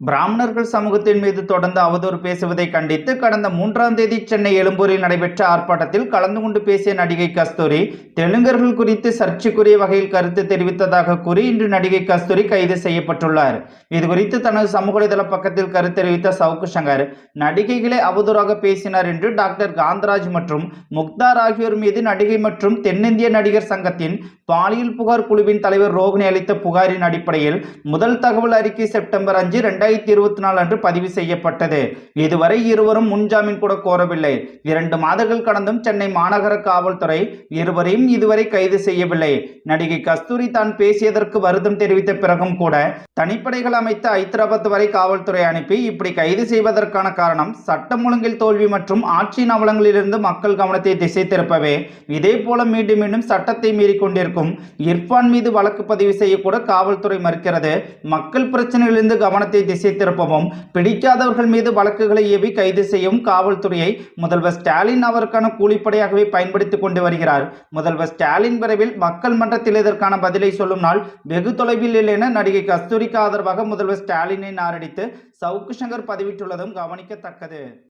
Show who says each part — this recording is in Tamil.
Speaker 1: பிராமணர்கள் சமூகத்தின் மீது தொடர்ந்து அவதூறு பேசுவதை கண்டித்து கடந்த மூன்றாம் தேதி சென்னை எழும்பூரில் நடைபெற்ற ஆர்ப்பாட்டத்தில் கலந்து கொண்டு பேசிய நடிகை கஸ்தூரி தெலுங்கர்கள் குறித்து சர்ச்சைக்குரிய வகையில் கருத்து தெரிவித்ததாக கூறி இன்று நடிகை கஸ்தூரி கைது செய்யப்பட்டுள்ளார். இதுகுறித்து தனது சமூக வலைதள பக்கத்தில் கருத்து தெரிவித்த சவுக்கு சங்கர் நடிகைகளை அவதூறாக பேசினார் என்று டாக்டர் காந்தராஜ் மற்றும் முக்தார் ஆகியோர் மீது நடிகை மற்றும் தென்னிந்திய நடிகர் சங்கத்தின் பாலியல் புகார் குழுவின் தலைவர் ரோகிணி அளித்த புகாரின் அடிப்படையில் முதல் தகவல் அறிக்கை செப்டம்பர் அஞ்சு ரெண்டாயிரத்தி இருபத்தி நாலு அன்று பதிவு செய்யப்பட்டது. இதுவரை இருவரும் முன்ஜாமீன் கூட கோரவில்லை. இரண்டு மாதங்கள் கடந்தும் சென்னை மாநகர காவல்துறை இருவரையும் இதுவரை கைது செய்யவில்லை. நடிகை கஸ்தூரி தான் பேசியதற்கு வருத்தம் தெரிவித்த பிறகும் கூட தனிப்படைகள் அமைத்து ஐதராபாத் வரை காவல்துறை அனுப்பி இப்படி கைது செய்வதற்கான காரணம் சட்டம் ஒழுங்கில் தோல்வி மற்றும் ஆட்சியின் அவலங்களிலிருந்து மக்கள் கவனத்தை திசை திருப்பவே. இதே போல மீண்டும் மீண்டும் சட்டத்தை மீறி கொண்டிருக்கும் இர்ஃபான் மீது வழக்கு பதிவு செய்யக்கூட காவல்துறை மறுக்கிறது. மக்கள் பிரச்சனையிலிருந்து கவனத்தை திசை திருப்பவும் பிடிக்காதவர்கள் மீது வழக்குகளை ஏவி கைது செய்யும் காவல்துறையை முதல்வர் ஸ்டாலின் அவருக்கான கூலிப்படையாகவே பயன்படுத்திக் கொண்டு வருகிறார். முதல்வர் ஸ்டாலின் விரைவில் மக்கள் மன்றத்தில் இதற்கான பதிலை சொல்லும் நாள் வெகு தொலைவில் இல்லை என நடிகை கஸ்தூரிக்கு ஆதரவாக முதல்வர் ஸ்டாலினை நாரடித்து சவுக்கு சங்கர் பதிவிட்டுள்ளதும் கவனிக்கத்தக்கது.